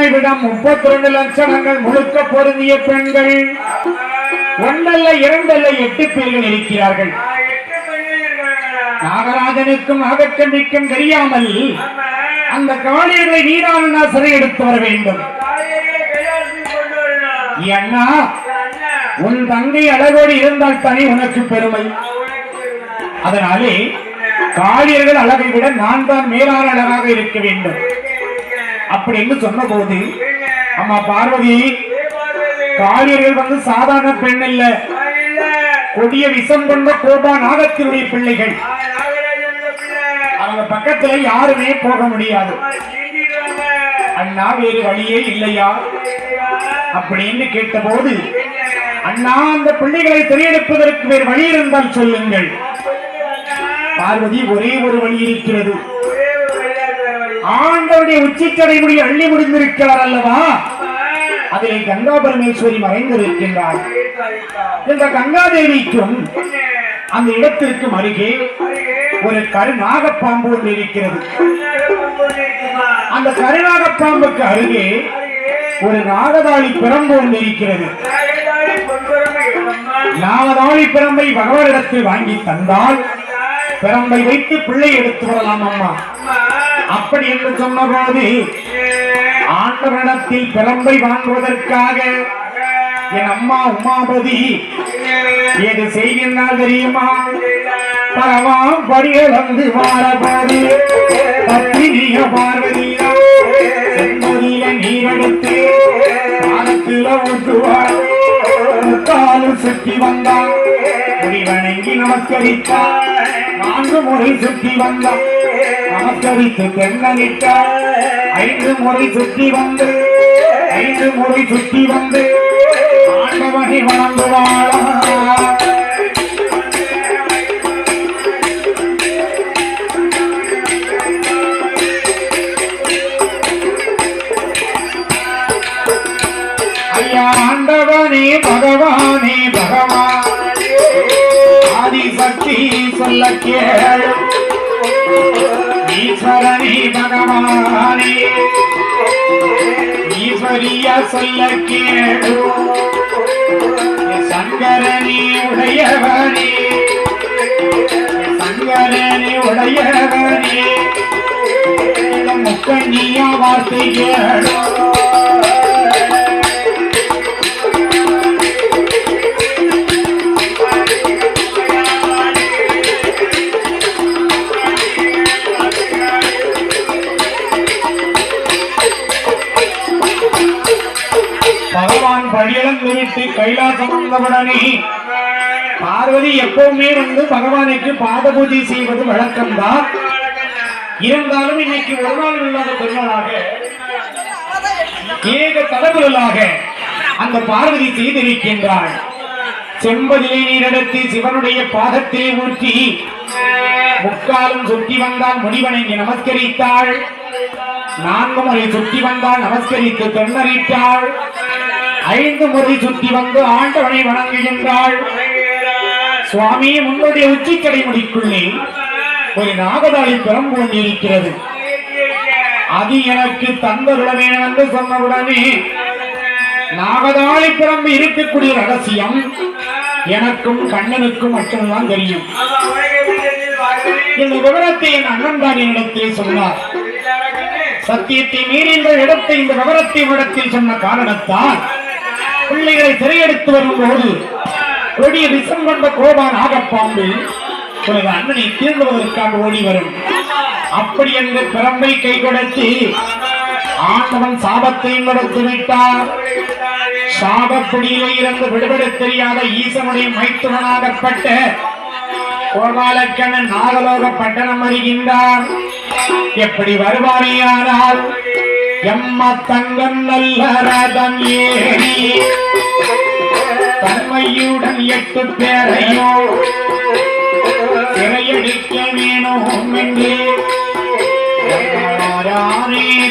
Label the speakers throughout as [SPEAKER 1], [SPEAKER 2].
[SPEAKER 1] உன்னை விட முப்பத்தி ரெண்டு லட்சணங்கள் முழுக்க பொருந்திய பெண்கள் ஒன்றல்ல இரண்டல்ல எட்டு பேர்கள் இருக்கிறார்கள். நாகராஜனுக்கும் அகக்கண்டிக்கும் தெரியாமல் அந்த காளியர்களை நீதான் சிறை எடுத்து வர வேண்டும். அண்ணா உன் தங்கை அழகோடு இருந்தால் தானே உனக்கு பெருமை. அதனாலே காளியர்கள் அழகை விட நான் தான் மேலான அழகாக இருக்க வேண்டும். அப்படின்னு சொன்னபோது
[SPEAKER 2] இருங்க.
[SPEAKER 1] அம்மா பார்வதி. காளியர்கள் வந்து சாதாரண பெண் இல்ல. கொடிய விஷம் கொண்ட கோபா நாகத்தினுடைய பிள்ளைகள். அவங்க பக்கத்துல யாருமே போக முடியாது. அண்ணா வேறு வழியே இல்லையா? அப்படின்னு கேட்டபோது? அண்ணா அந்த பிள்ளைகளை திரையெடுப்பதற்கு வேறு வழி இருந்தால் சொல்லுங்கள். பார்வதி ஒரே ஒரு வழி இருக்கிறது ஆண்டவருடைய உச்சிச்சடை முடி அள்ளி முடிந்திருக்கிறார் அல்லவா
[SPEAKER 2] ஆமா.
[SPEAKER 1] அதிலே கங்கா பரமேஸ்வரி மறைந்திருக்கின்றார் இந்த கங்காதேவிக்கும்
[SPEAKER 2] தேவிக்கும்
[SPEAKER 1] அந்த இடத்திற்கும் அருகே ஒரு கருநாக பாம்பு ஒன்று இருக்கிறது அந்த கருநாகப்பாம்புக்கு அருகே
[SPEAKER 2] அருகே
[SPEAKER 1] ஒரு நாகதாளி பிரம்பு ஒன்று இருக்கிறது
[SPEAKER 2] நாகதாளி
[SPEAKER 1] பிரம்பை பகவானிடத்தில் வாங்கி தந்தால் பிரம்பை வைத்து பிள்ளை எடுத்து வரலாம் அம்மா. அப்படி என்று சொன்னபோது
[SPEAKER 2] ஏ.
[SPEAKER 1] ஆண்டவனிடத்தில் பிரம்பை வாங்குவதற்காக என் அம்மா உமாபதி எது செய்கின்றால் தெரியுமா? பரவாம் படியிழந்து வாழபாடி பத்தினிய பார்வதியா? செம்பதியில நீரெடுத்து பாதத்தில ஊற்றுவார். முக்காலு சுற்றி வந்தான் முடி வணங்கி நமஸ்கரித்தார். நான்கு முறை சுற்றி வந்தான் நமஸ்கரித்து தென்னலிட்டார் ஐந்து முறை சுற்றி வந்து ஐந்து முறை சுற்றி வந்து ஆண்டவனை வணங்குவாளா. ஐயா ஆண்டவனே பகவானே பகவான். ஆதி சக்தி சொல்ல கேளு. ஈஸ்வரனே பகவானே. ஈஸ்வரிய சொல்ல கேடு சங்கரனே உடையவனே. சங்கரனே உடையவனே. முக்கண்ணியா வார்த்தை கேளு. படியிழந்து கைலாசம் வந்தவுடனே பார்வதி எப்பவுமே வந்து பகவானுக்கு பாத பூஜை செய்வது வழக்கம்தான். இருந்தாலும் இன்னைக்கு ஒரு நாள் இல்லாத பெருமாளாக ஏக தலைவர்களாக அந்த பார்வதி செய்திருக்கின்றாள். செம்பதியை நீரிடத்து சிவனுடைய பாதத்தை ஊற்றி முக்காலும் சுற்றி வந்தால் முடிவணங்கி நமஸ்கரித்தாள். நான்கு முறை சுற்றி வந்தால் நமஸ்கரித்து தென்னறிட்டாள் ஐந்து முறை சுற்றி வந்து ஆண்டவனை வணங்குகின்றாள். சுவாமி உங்களுடைய உச்சிக்கடை முடிக்குள்ளே ஒரு நாகதாளி பிரம்பு இருக்கிறது. அது எனக்கு தந்தருள வேண்டும் என்று சொன்னவுடனே நாகதாளி பிரம்பு இருக்கக்கூடிய ரகசியம் எனக்கும் கண்ணனுக்கும் மட்டும்தான் தெரியும். இந்த விவரத்தை என் அண்ணன் தான் என்னிடத்தில் சொன்னார். சத்தியத்தை மீறி இந்த இடத்தை இந்த விவரத்தை இடத்தில் சொன்ன காரணத்தால் பிள்ளைகளை திரையெடுத்து வரும்போது கொடிய விஷம் கொண்ட கோபான் ஆகப்பாம்பு உனது அண்ணனை தீர்ந்துவதற்காக ஓடி வரும். அப்படி என்று பிறம்பை கை கொடுத்து ஆண்டவன் சாபத்தை நடத்தி விட்டார். சாபப்பிடியிலே இருந்து விடுபட தெரியாத ஈசனுடைய மைத்துவனாகப்பட்ட கோபாலக்கண்ணன் நாகலோக பட்டணம் அறிகின்றார் எப்படி வருவாரியானால் எம்ம தங்கம் நல்ல ரதம் ஏறி தன்மையுடன் எட்டு பேரையோ சிறையடிக்க வேணும் என்று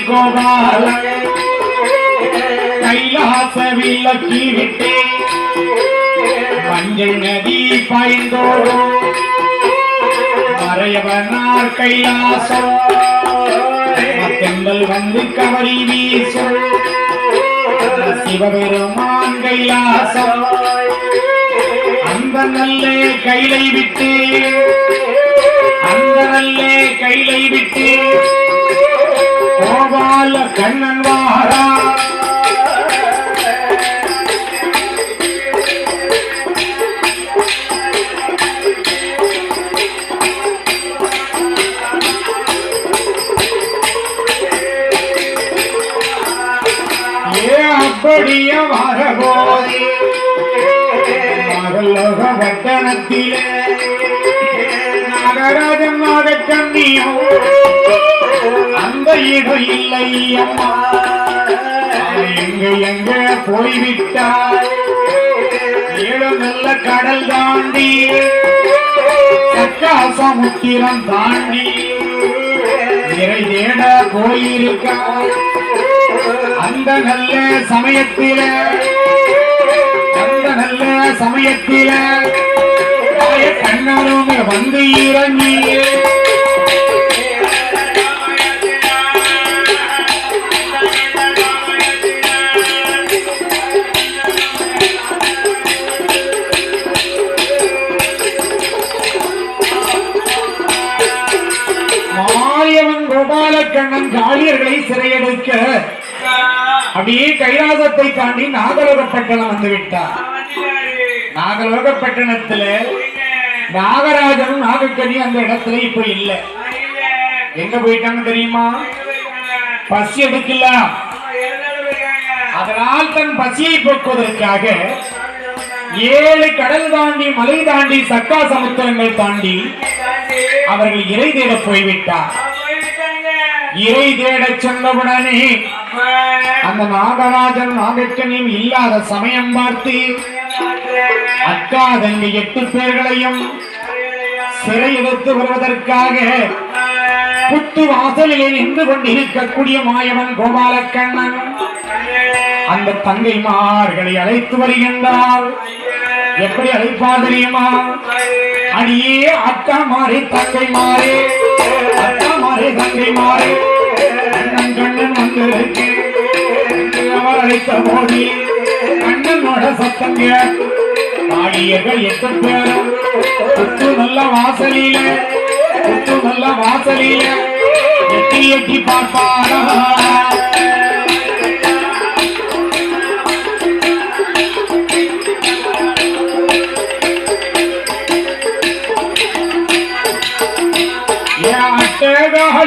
[SPEAKER 1] கோபால கைலாச விலக்கி விட்டு மஞ்சள் நதி பாய்ந்தோடும் மறையவனார் கைலாசம். தெங்கள் வந்து கவரி வீசோ சிவபெருமான் கைலாசோ அந்த நல்லே கைலை விட்டு. அந்த நல்லே கைலை விட்டு. கோபால கண்ணன் வாரா. மகளோக வட்டணத்திலே நாகராஜன் நாகக்கண்ணியும் அந்த இடம் இல்லை அம்மா எங்க எங்க போய்விட்டார் ஏழு நல்ல கடல் தாண்டி சக்காசமுத்திரம் தாண்டி இறை தேட போயிருக்கார் அந்த நல்ல சமயத்திலே சமயத்தில தாய கண்ணரும் வந்து இறங்கி மாயவன் கோபாலக்கண்ணன் காளியர்களை சிறையெடுக்க அப்படியே கைலாசத்தை தாண்டி நாகலோகப்பட்டணம் வந்து நாகலோக பட்டணத்துல நாகராஜனும் நாகக்கனி அந்த இடத்துல இப்ப இல்ல. எங்க போயிட்டாங்க தெரியுமா? பசி எடுக்கல. அதனால் தன் பசியை போக்குவதற்காக ஏழு கடல் தாண்டி மலை தாண்டி சக்கா சமுத்திரங்கள் தாண்டி அவர்கள் இறை தேட போய்விட்டார். இறை தேடச் சென்றவுடனே அந்த நாகராஜன் நாகக்கனியும் இல்லாத சமயம் பார்த்து அக்கா தங்கை எட்டு பேர்களையும் சிறை எடுத்து வருவதற்காக புத்து வாசலிலே நின்று கொண்டிருக்கக்கூடிய மாயவன் கோபாலக்கண்ணன் அந்த தங்கைமார்களை அழைத்து வருகின்றார். எப்படி அழைப்பார் தெரியுமா? அடியே அக்கா மாறி தங்கை மாறி. மாறி தங்கை மாறி கண்ணன் கண்ணன் வந்திருக்கு அவர் அழைத்த போது கண்ணனோட சத்தம் கேட்டு எட்டு பேரும் புத்து நல்ல வாசலில புத்து நல்ல வாசலில எட்டி எட்டி பார்ப்பாரா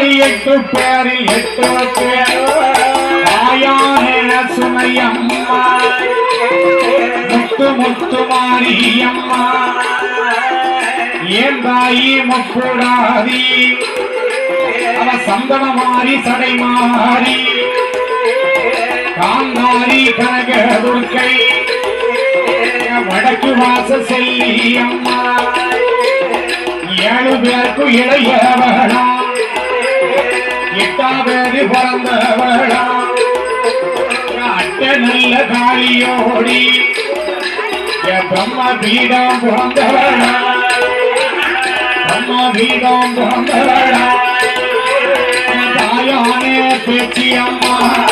[SPEAKER 1] எட்டகாளி எட்டு பேரில் எட்டு பேர் தாயான சுமையம்மா. முத்து முத்து மாரியம்மா. ஏன் தாயி முப்புடாதி அவ சந்தன மாறி சடை மாறி. காந்தாரி கனக துர்க்கை. வடக்கு வாச செல்லி அம்மா ஏழு பேருக்கு இளையவளா காவேரி பேரு பிறந்தவளா. அட்ட நல்ல காளியோடி. பிரம்ம பீடம் பிறந்தவளா. பிரம்ம பீடம் பிறந்தவளா. தாயானே பேச்சி அம்மா.